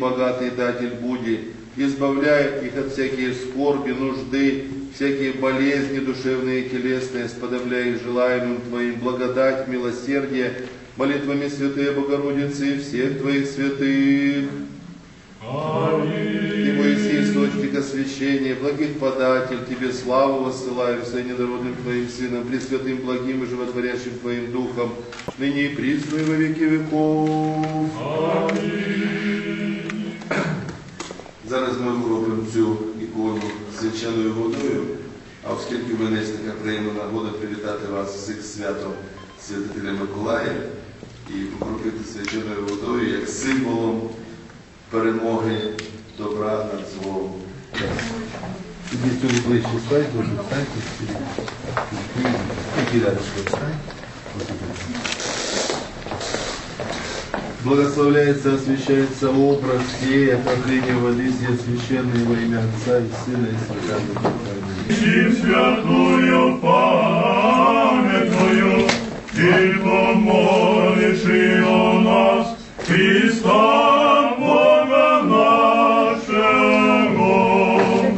богатый датель буди, избавляй их от всякие скорби, нужды, всякие болезни душевные и телесные, сподобляй их желаемым Твоим благодать, милосердие, молитвами Святые Богородицы и всех Твоих святых. Ты, Моисей, источник освящения, благих податель, Тебе славу воссылаю, Всем недородным Твоим Сыном, Пресвятым, благим и животворящим Твоим Духом, ныне и присно и во веки веков. Зараз цю ікону свяченою водою, а оскільки в мене така приємна нагода привітати вас всіх святом святителя Миколая і покропити свяченою водою як символом перемоги добра над злом. Сюда ближе встать, тоже встаньте. Иди рядышком встань. Благословляется, освящается образ сей, окропление воды сей священной во имя Отца и Сына и Святого Духа. Аминь.